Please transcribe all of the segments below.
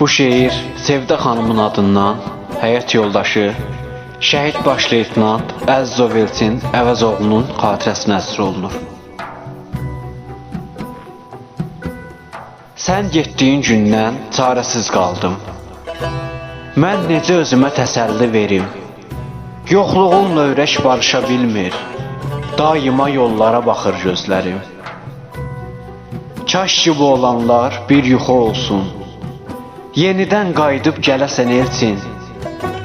Bu şeir Sevdə xanımın adından həyat yoldaşı şəhid baş leytenant Əziz Elçin Əvəzoğlunun xatirəsinə həsr olunur. Sən getdiyin gündən çarəsiz qaldım. Mən necə özümə təsəlli verim? Yoxluğunla ürək barışa bilmir. Daima yollara baxır gözlərim. Kaş ki bu olanlar bir yuxu olsun. Yenidən qayıdıb gələsən Elçin.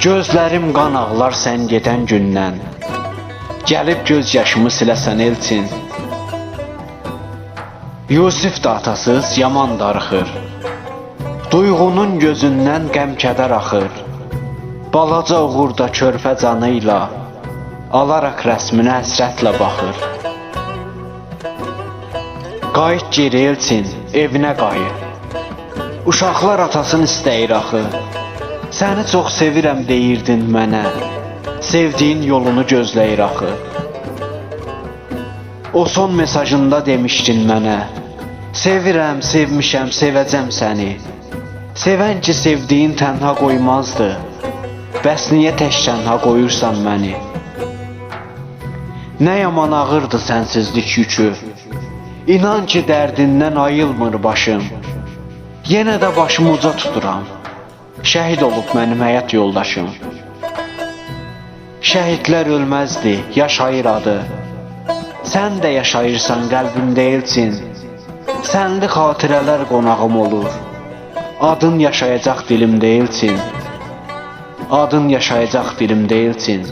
Gözlərim qan ağlar sən gedən gündən. Gəlib göz yaşımı siləsən Elçin. Yusif da atasız yaman darıxır. Duyğunun gözündən qəm-kədər axır. Balaca oğur da körpə canı ilə alaraq rəsminə həsrətlə baxır. Qayıt geri Elçin, evinə qayıt. Uşaqlar atasını istəyir axı. Səni çox sevirəm deyirdin mənə. Sevdiyin yolunu gözləyir axı. O son mesajında demişdin mənə. Sevirəm, sevmişəm, sevəcəm səni. Sevən ki sevdiyin tənha qoymazdı. Bəs niyə tək tənha qoyursan məni? Nə yaman ağırdı sənsizlik yükü. İnan ki dərdindən ayılmır başım. Yenə də başımı uca tuturam. Şəhid olub mənim həyat yoldaşım. Şəhidlər ölməzdi, yaşayır adı. Sən də yaşayırsan qəlbimdə elçin. Sənli xatirələr qonağım olur. Adın yaşayacaq dilimdə elçin. Adın yaşayacaq dilimdə elçin.